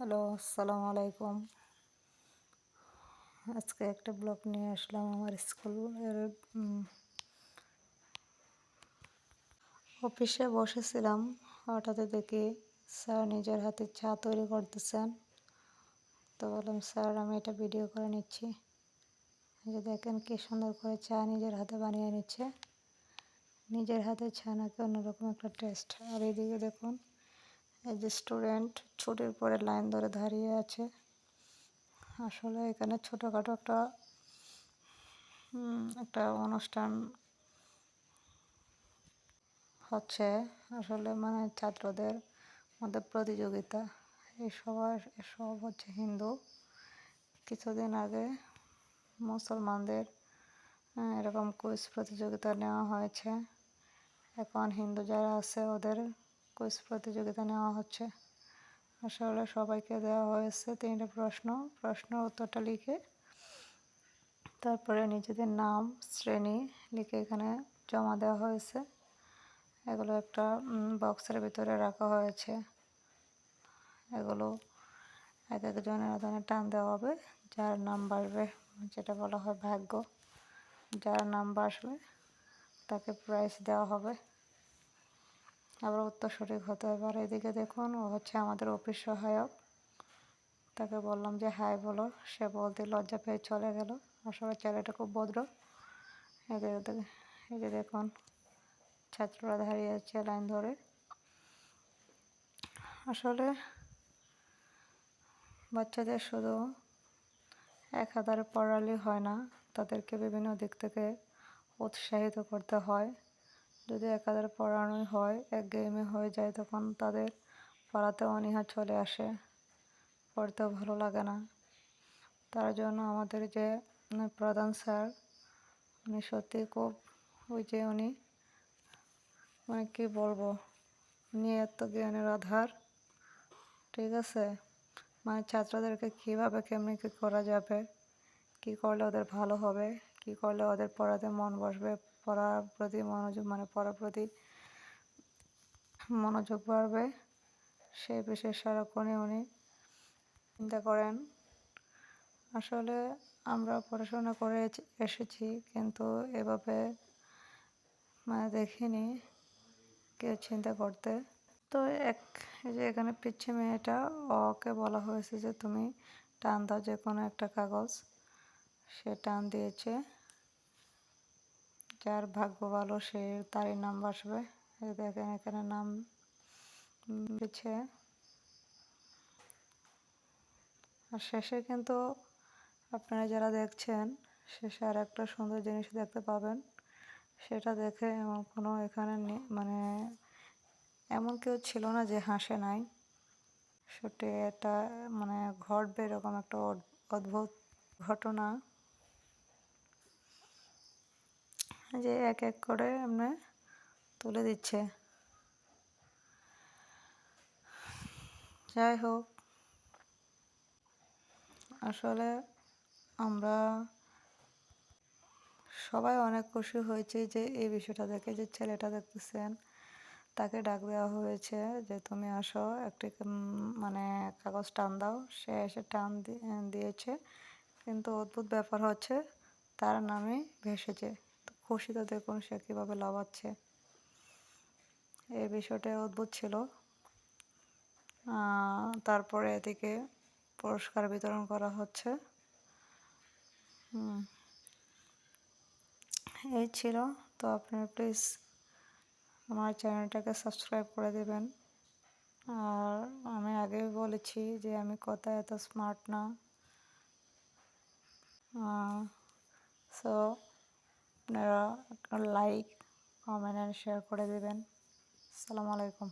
Hello, আসসালামু আলাইকুম। আজকে একটা ব্লগ নিয়ে আসলাম আমার স্কুলের অফিসে বসেছিলাম। হঠাৎ দেখি স্যার নিজের হাতে চা তৈরি করতেছেন। তো বললাম, স্যার, আমি এটা ভিডিও করে নিচ্ছি। যে দেখেন কি সুন্দর করে চা নিজের হাতে বানিয়ে নিচ্ছে। নিজের হাতে চা নাকি অন্যরকম একটা টেস্ট আর এইদিকে দেখুন এই যে স্টুডেন্ট ছুটির পরে লাইন ধরে দাঁড়িয়ে আছে। আসলে এখানে ছোটোখাটো একটা একটা অনুষ্ঠান হচ্ছে। আসলে মানে ছাত্রদের মধ্যে প্রতিযোগিতা। এই সবার সব হচ্ছে হিন্দু। কিছুদিন আগে মুসলমানদের এরকম কুইজ প্রতিযোগিতা নেওয়া হয়েছে। এখন হিন্দু যারা আছে ওদের কুইজ প্রতিযোগিতা নেওয়া হচ্ছে। আসলে সবাইকে দেওয়া হয়েছে তিনটে প্রশ্ন। প্রশ্ন উত্তরটা লিখে তারপরে নিজেদের নাম, শ্রেণি লিখে এখানে জমা দেওয়া হয়েছে। এগুলো একটা বক্সের ভিতরে রাখা হয়েছে। এগুলো এক একজনের আদানে টান দেওয়া হবে। যার নাম বাড়বে, যেটা বলা হয় ভাগ্য, যার নাম বাসবে তাকে প্রাইজ দেওয়া হবে। আবার উত্তর সঠিক হতে হবে। আর এদিকে দেখুন, ও হচ্ছে আমাদের অফিস সহায়ক। তাকে বললাম যে, হাই বলো। সে বলতে লজ্জা পেয়ে চলে গেল। আসলে ছেলেটা খুব ভদ্র। এদের যে দেখুন, ছাত্ররা দাঁড়িয়ে আছে লাইন ধরে। আসলে বাচ্চাদের শুধু এক হাজারে পড়ালে হয় না, তাদেরকে বিভিন্ন দিক থেকে উৎসাহিত করতে হয়। যদি একাদের পড়ানোই হয়, এক গেমে হয়ে যায়, তখন তাদের পড়াতে অনীহা চলে আসে। পড়তেও ভালো লাগে না। তার জন্য আমাদের যে প্রধান স্যার, উনি সত্যি খুব, ওই যে উনি মানে কী বলব, উনি এত জ্ঞানের আধার, ঠিক আছে? মানে ছাত্রদেরকে কীভাবে কেমনি কী করা যাবে, কী করলে ওদের ভালো হবে? কী করলে ওদের পড়াতে মন বসবে? পড়ার প্রতি মনোযোগ মানে পড়ার প্রতি মনোযোগ বাড়বে। সেই বিষয়ে সারাক্ষণই উনি চিন্তা করেন। আসলে আমরা পড়াশোনা করে এসেছি, কিন্তু এভাবে মানে দেখিনি কেউ চিন্তা করতে। তো এক যে এখানে পিচ্ছে মেয়েটা, ওকে বলা হয়েছে যে তুমি টান দাও যে কোনো একটা কাগজ। সে টান দিয়েছে। যার ভাগ্য ভালো, সে তারই নাম বসবে। দেখেন এখানে নাম দিচ্ছে আর শেষে কিন্তু আপনারা যারা দেখছেন, শেষে আর একটা সুন্দর জিনিস দেখতে পাবেন। সেটা দেখে এমন কোনো এখানে মানে এমন কেউ ছিল না যে হাসে নাই। সত্যি এটা মানে ঘটবে এরকম একটা অদ্ভুত ঘটনা। যে এক এক করে এমনি তুলে দিচ্ছে। যাই হোক, আসলে আমরা সবাই অনেক খুশি হয়েছে যে এই বিষয়টা দেখে যে ছেলেটা দেখতেছেন, তাকে ডাক দেওয়া হয়েছে যে তুমি আসো, একটি মানে কাগজ টান দাও, সে এসে টান দিয়েছে। কিন্তু অদ্ভুত ব্যাপার হচ্ছে তার নামে ভেসেছে। খুশি তো দেখুন সে কীভাবে লাভাচ্ছে? এই বিষয়টা অদ্ভুত ছিল। তারপরে এদিকে পুরস্কার বিতরণ করা হচ্ছে। এই ছিল। তো আপনারা প্লিজ আমার চ্যানেলটাকে সাবস্ক্রাইব করে দেবেন। আর আমি আগেই বলেছি যে আমি কথা এত স্মার্ট না। সো আপনারা লাইক কমেন্ট অ্যান্ড শেয়ার করে দেবেন। আসসালামু আলাইকুম।